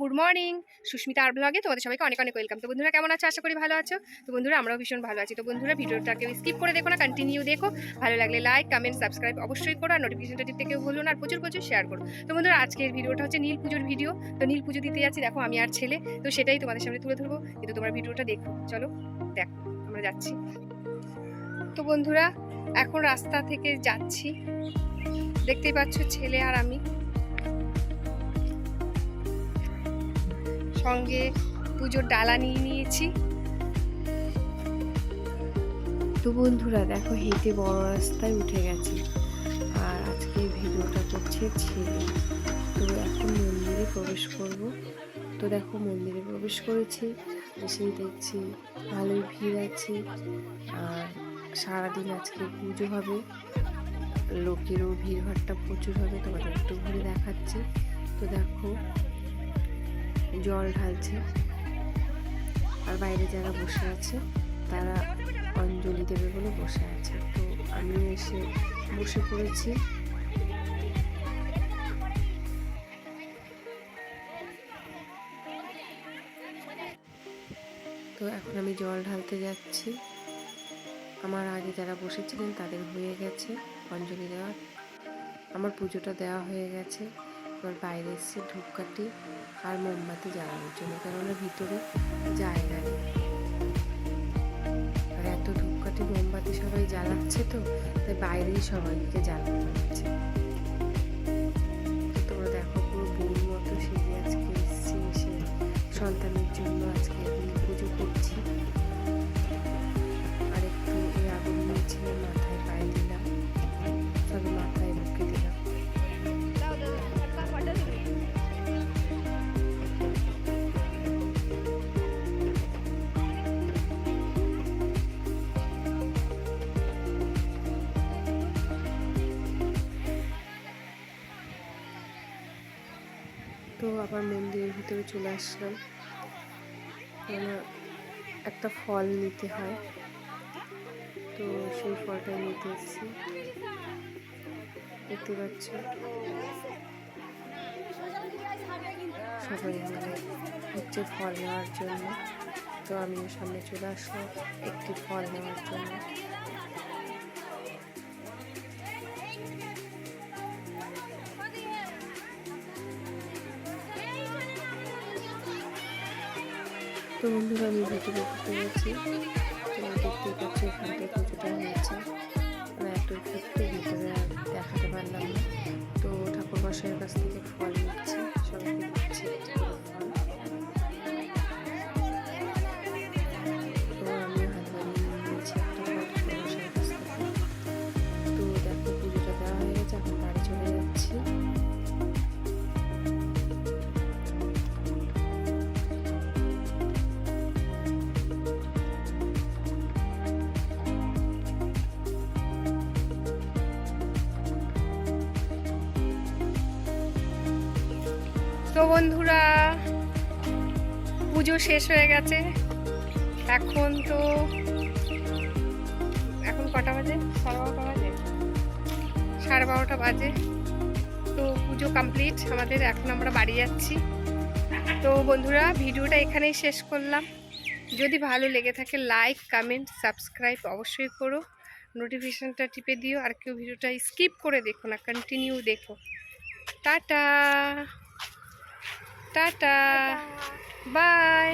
Good morning. Susmita আর ব্লগে তোমাদের সবাইকে অনেক অনেক ওয়েলকাম। তো বন্ধুরা কেমন আছো? আশা করি ভালো আছো। তো বন্ধুরা আমরাও ভীষণ ভালো আছি। তো বন্ধুরা ভিডিওটাকে স্কিপ করে দেখো না কন্টিনিউ দেখো। ভালো লাগলে লাইক কমেন্ট সাবস্ক্রাইব অবশ্যই করো আর নোটিফিকেশনটা টিপতে কেউ ভুলো না, আর প্রচুর প্রচুর শেয়ার করো। তো বন্ধুরা আজকের ভিডিওটা হচ্ছে নীল পুজোর ভিডিও তো নীল পুজো দিতে যাচ্ছি, দেখো আমি আর ছেলে। তো সেটাই তোমাদের সামনে তুলে ধরবো। কিন্তু তোমার ভিডিওটা দেখো। চলো, দেখো, আমরা যাচ্ছি। তো বন্ধুরা, এখন রাস্তা থেকে যাচ্ছি। দেখতেই পাচ্ছ ছেলে আর আমি। সঙ্গে পুজোর ডালা নিয়ে নিয়েছি। তো বন্ধুরা, দেখো হেঁটে বড় রাস্তায় উঠে গেছে। আর আজকে ভিডিওটা করছে ছেলে। তো এখন মন্দিরে প্রবেশ করব। তো দেখো মন্দিরে প্রবেশ করেছি। এসেই দেখছি ভালোই ভিড় আছে। আর সারাদিন আজকে পুজো হবে। লোকেরও ভিড়ভাড়টা প্রচুর হবে, তোমাদের একটু ঘুরে দেখাচ্ছি। তো দেখো জল ঢালছে। আর বাইরে যারা বসে আছে, তারা অঞ্জলি দেবে বলে বসে আছে। তো আমি এসে বসে পড়েছি। তো এখন আমি জল ঢালতে যাচ্ছি। আমার আগে যারা বসেছিলেন, তাদের হয়ে গেছে অঞ্জলি দেওয়া। আমার পুজোটা দেওয়া হয়ে গেছে। এবার বাইরে এসে ধূপকাঠি আর মোমবাতি জ্বালানোর জন্য কেননা ভিতরে জায়গা নেই। আর এত ধূপকাঠি, মোমবাতি সবাই জ্বালাচ্ছে তো, তাই বাইরেই সবাইকে জ্বালানো হচ্ছে। তোমরা দেখো পুরো বউর মতো সেজে আজকে এসছি এসে সন্তানের জন্য আজকে পুজো করছি। তো আবার মন্দিরের ভিতরে চলে আসলাম। কেন একটা ফল নিতে হয়। তো সেই ফলটা নিতে এসেছি। দেখতে পাচ্ছ? সবাই মিলে হচ্ছে ফল নেওয়ার জন্য। তো আমি সামনে চলে আসলাম একটি ফল নেওয়ার জন্য। তো বন্ধুরা, আমি ভিডিও করতে গেছি তো দেখতেই পাচ্ছি এখান থেকে কিছুটা হয়েছে একটু ঘুরতে ভিতরে দেখাতে পারলাম তো ঠাকুর মশাইয়ের কাছ থেকে তো বন্ধুরা, পুজো শেষ হয়ে গেছে। এখন তো, এখন কটা বাজে? সাড়ে বারোটা বাজে? সাড়ে বারোটা বাজে। তো পুজো কমপ্লিট আমাদের এখন আমরা বাড়ি যাচ্ছি। তো বন্ধুরা, ভিডিওটা এখানেই শেষ করলাম। যদি ভালো লেগে থাকে লাইক কমেন্ট সাবস্ক্রাইব অবশ্যই করো। নোটিফিকেশানটা টিপে দিও। আর কেউ ভিডিওটা স্কিপ করে দেখো না কন্টিনিউ দেখো। টাটা! Tata bye.